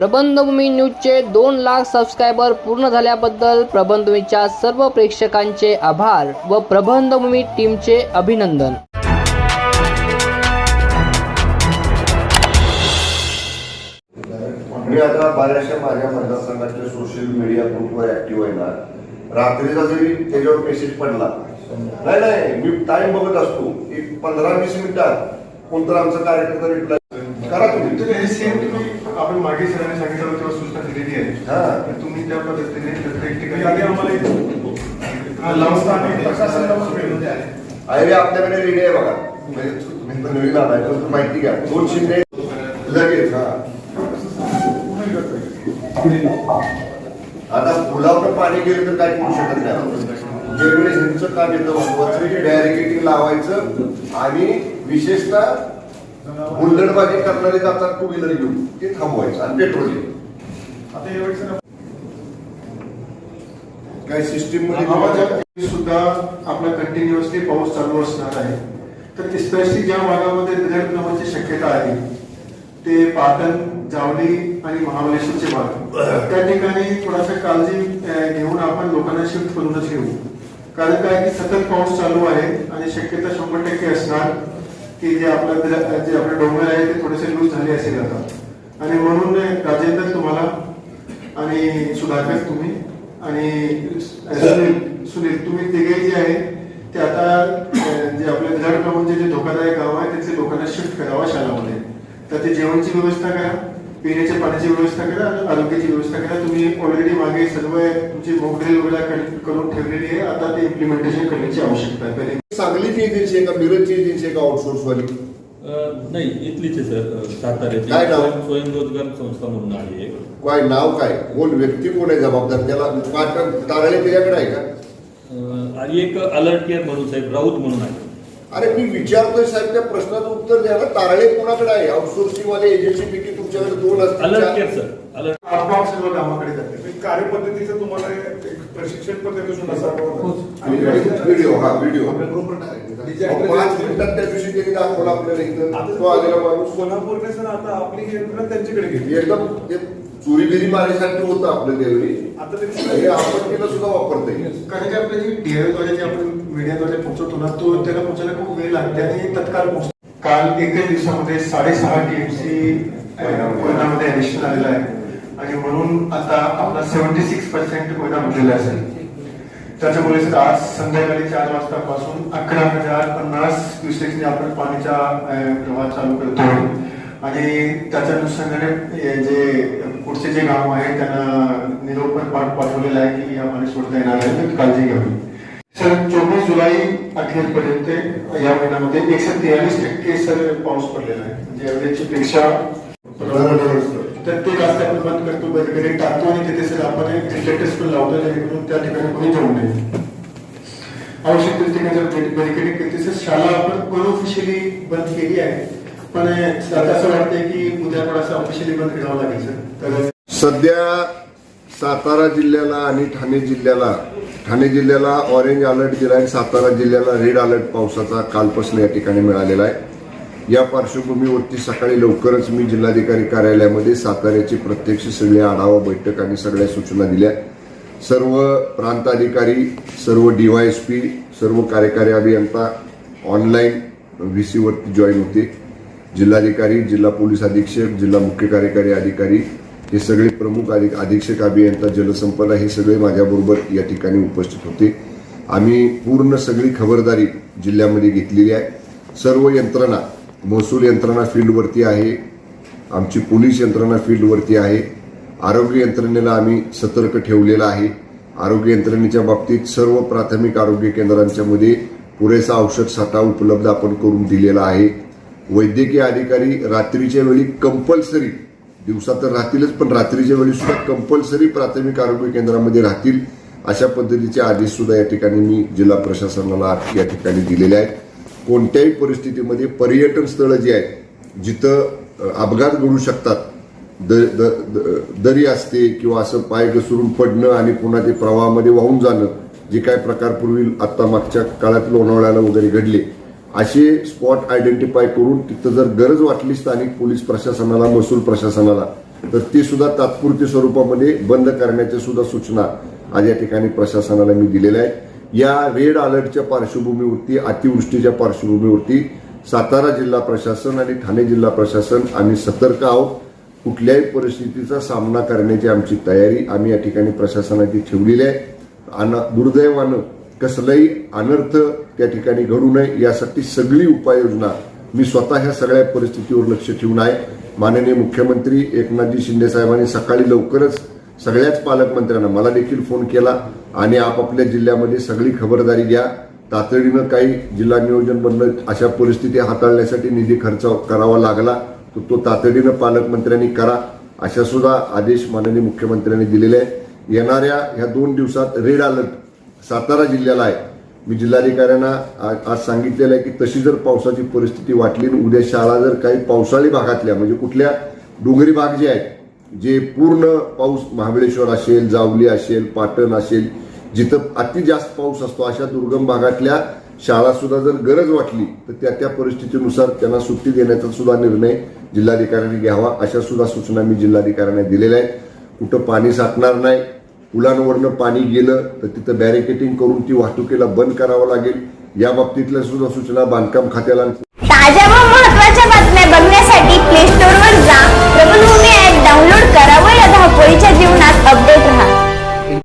प्रबंधभूमी न्यूजचे दोन लाख सबस्क्रायबर पूर्ण झाल्याबद्दल प्रबंधभूमीच्या सर्व प्रेक्षकांचे आभार व प्रबंधभूमी टीमचे अभिनंदन. मी आता बऱ्याचशा माझ्या मतदारसंघाच्या सोशल मीडिया ग्रुपवर ऍक्टिव्ह आहे ना. रात्रीचा जरी त्याच्यावर मेसेज पडला नाही नाही मी टाइम बघत असतो. एक पंधरा वीस मिनिटात कोणतर आमचा कार्यकर्ता रिप्लाय करा तुम्ही. तुम्ही सेम तुम्ही आपण मागे सरांनी सांगितलं होतं तेव्हा सूचना दिलेली आहे. हा. तुम्ही त्या पद्धतीने प्रत्येक ठिकाणी आम्हाला हा, आपल्याकडे रेडी आहे बघा. म्हणजे तुम्ही पण नवीन आलाय पण तुम्ही माहिती घ्या. दोन शिंदे लगेच हा. आता पुलावर पाणी गेलं तर काय करू शकत नाही ज्यावेळी ह्यांचं काम येतं बॅरिकेटिंग लावायचं आणि विशेषतः हुल्लडबाजी करणारे जातात टू व्हीलर घेऊन. ते थांबवायचं आणि सर काय सिस्टीम आवाजात सुद्धा आपला कंटिन्युअसली पाऊस चालू असणार आहे. तर स्पेशली ज्या भागामध्ये नावाची शक्यता आहे ते पाटण जावली आणि महाबळेश्वरचे भाग. त्या ठिकाणी थोडासा काळजी घेऊन आपण लोकांना शिफ्ट करूनच घेऊ. कारण काय की सतत पाऊस चालू आहे आणि शक्यता शंभर टक्के असणार. की जे आपलं जे आपले डोंगर आहे ते थोडेसे लूज झाले असेल आता. आणि म्हणून राजेंद्र तुम्हाला आणि सुधाकर तुम्ही आणि सुनील सुनील तुम्ही तिघे जे आहे ते आता जे आपले दर म्हणजे जे धोकादायक गाव आहे त्याचे लोकांना शिफ्ट करावा शाळामध्ये. तर ते जेवणची व्यवस्था करा पिण्याच्या पाण्याची व्यवस्था करा आणि आरोग्याची व्यवस्था करा. तुम्ही ऑलरेडी मागे सर्व तुमची मोकळी वगैरे कर- करून ठेवलेली आहे. आता ते इम्प्लिमेंटेशन करण्याची आवश्यकता आहे. सांगलीची एजन्सी आहे का मिरजची एजन्सी आहे का आउटसोर्स वाली? नाही इथलीच आहे सर साताऱ्याची. काय नाव? स्वयं- स्वयंरोजगार संस्था म्हणून आहे एक. काय नाव काय? कोण व्यक्ती कोण आहे जबाबदार? त्याला तारळे त्याच्याकडे आहे का? अ, आणि एक अलर्ट केअर म्हणून साहेब राऊत म्हणून आहे. अरे मी विचारतोय साहेब त्या प्रश्नाचं उत्तर द्या ना. तारळे कोणाकडे आहे? आउटसोर्सिंग वाले एजन्सी पैकी तुमच्याकडे दोन सर्व गावाकडे जाते. एक कार्यपद्धतीचं तुम्हाला एक प्रशिक्षण पण देतो सुद्धा आणि व्हिडिओ हा व्हिडिओ ग्रुपवर टाकायचं. पाच मिनिटात त्या दिवशी त्यांनी दाखवला आपल्याला इथं. तो आलेला माणूस. कोल्हापूरने सर आता आपली यंत्रणा त्यांच्याकडे घेतली एकदम ते चोरी बिरी मारायसाठी होतं आपलं त्यावेळी आता हे आपण केलं सुद्धा वापरता येईल कारण की आपल्या जी डीआयद्वारे जे आपण मीडियाद्वारे पोहोचवतो ना तो त्याला पोहोचायला खूप वेळ लागते आणि तत्काळ पोहोचतो. काल एकच दिवसामध्ये साडेसहा टीएमसी कोयनामध्ये ऍडिशन आलेलं आहे. आणि म्हणून आता आपला सेव्हन्टी सिक्स पर्सेंट कोयना भरलेला असेल त्याच्यामुळे आज संध्याकाळी चार वाजतापासून अकरा हजार पन्नास क्युसेक्सने आपण पाण्याचा प्रवाह चालू करतो आणि त्याच्या अनुषंगाने जे पुढचे जे गाव आहे त्यांना निरोप पाठवलेला आहे की या पाणी सोडता येणार आहे काळजी घ्यावी सर चोवीस जुलै अखेरपर्यंत या महिन्यामध्ये एकशे तेवीस टक्के सर पाऊस पडलेला आहे. म्हणजे एव्हरेजची पेक्षा तर ते रस्ते आपण बंद करतो बरगडे टाकतो आणि तिथे सर आपण रिफ्लेक्टर्स पण लावतो जेणेकरून त्या ठिकाणी कोणी जाऊ नये. आवश्यक ठिकाणी जर बॅरिकेडिंग करते सर शाळा आपण अनऑफिशियली बंद केली आहे. पण आता असं वाटतंय की उद्या थोडासा ऑफिशियली बंद करावं लागेल सर. तर सध्या सातारा जिल्ह्याला आणि ठाणे जिल्ह्याला ठाणे जिल्ह्याला ऑरेंज अलर्ट दिला आहे सातारा जिल्ह्याला रेड अलर्ट पावसाचा कालपासून या ठिकाणी मिळालेला आहे. या पार्श्वभूमीवरती सकाळी लवकरच मी जिल्हाधिकारी कार्यालयामध्ये साताऱ्याची प्रत्यक्ष सगळी आढावा बैठक आणि सगळ्या सूचना दिल्या. सर्व प्रांत अधिकारी सर्व डीवायएसपी सर्व कार्यकारी अभियंता ऑनलाईन व्ही सीवरती जॉईन होते. जिल्हाधिकारी जिल्हा पोलीस अधीक्षक जिल्हा मुख्य कार्यकारी अधिकारी हे सगळे प्रमुख अधिक अधीक्षक अभियंता जलसंपदा हे सगळे माझ्याबरोबर या ठिकाणी उपस्थित होते. आम्ही पूर्ण सगळी खबरदारी जिल्ह्यामध्ये घेतलेली आहे. सर्व यंत्रणा महसूल यंत्रणा फील्डवरती आहे. आमची पोलीस यंत्रणा फील्डवरती आहे. आरोग्य यंत्रणेला आम्ही सतर्क ठेवलेला आहे. आरोग्य यंत्रणेच्या बाबतीत सर्व प्राथमिक आरोग्य केंद्रांच्या मध्ये पुरेसा औषध साठा उपलब्ध आपण करून दिलेला आहे. वैद्यकीय अधिकारी रात्रीच्या वेळी कंपल्सरी दिवसा तर राहतीलच पण रात्रीच्या वेळी सुद्धा कंपल्सरी प्राथमिक आरोग्य केंद्रामध्ये राहतील अशा पद्धतीचे आदेश सुद्धा या ठिकाणी मी जिल्हा प्रशासनाला या ठिकाणी दिलेले आहेत. कोणत्याही परिस्थितीमध्ये पर्यटन स्थळं जी आहेत जिथं अपघात घडू शकतात द द- द- दरी असते किंवा असं पाय घसरून पडणं आणि पुन्हा ते प्रवाहामध्ये वाहून जाणं जे काय प्रकार पूर्वी आत्ता मागच्या काळात लोणावळ्याला वगैरे घडले असे स्पॉट आयडेंटिफाय करून तिथं जर गरज वाटली स्थानिक पोलीस प्रशासनाला महसूल प्रशासनाला तर ती सुद्धा तात्पुरती स्वरूपामध्ये बंद करण्याच्या सुद्धा सूचना आज या ठिकाणी प्रशासनाला मी दिलेल्या आहेत. या रेड अलर्टच्या पार्श्वभूमीवरती अतिवृष्टीच्या पार्श्वभूमीवरती सातारा जिल्हा प्रशासन आणि ठाणे जिल्हा प्रशासन आम्ही सतर्क आहोत. कुठल्याही परिस्थितीचा सामना करण्याची आमची तयारी आम्ही या ठिकाणी प्रशासनाची ठेवलेली आहे. आणि दुर्दैवानं कसलाही अनर्थ त्या ठिकाणी घडू नये यासाठी सगळी उपाययोजना मी स्वतः ह्या सगळ्या परिस्थितीवर लक्ष ठेवून आहे. माननीय मुख्यमंत्री एकनाथजी शिंदे साहेबांनी सकाळी लवकरच सगळ्याच पालकमंत्र्यांना मला देखील फोन केला आणि आपापल्या जिल्ह्यामध्ये सगळी खबरदारी घ्या. तातडीनं काही जिल्हा नियोजन बंद अशा परिस्थिती हाताळण्यासाठी निधी खर्च करावा लागला तर तो तातडीनं पालकमंत्र्यांनी करा अशा सुद्धा आदेश माननीय मुख्यमंत्र्यांनी दिलेले आहे. येणाऱ्या ह्या दोन दिवसात रेड अलर्ट सातारा जिल्ह्याला आहे. मी जिल्हाधिकाऱ्यांना आज सांगितलेलं आहे की तशी जर पावसाची परिस्थिती वाटली आणि उद्या शाळा जर काही पावसाळी भागातल्या म्हणजे कुठल्या डोंगरी भाग जे आहेत जे पूर्ण पाऊस महाबळेश्वर असेल जावली असेल पाटण असेल जिथं अति जास्त पाऊस असतो अशा दुर्गम भागातल्या शाळा सुद्धा जर गरज वाटली तर त्या त्या परिस्थितीनुसार त्यांना सुट्टी देण्याचा सुद्धा निर्णय जिल्हाधिकाऱ्यांनी घ्यावा अशा सुद्धा सूचना मी जिल्हाधिकाऱ्यांना दिलेल्या आहेत. कुठं पाणी साठणार नाही पुलांवरनं पाणी गेलं तर तिथं बॅरिकेटिंग करून ती वाहतुकीला बंद करावं लागेल. या बाबतीतल्या सुद्धा सूचना बांधकाम खात्याला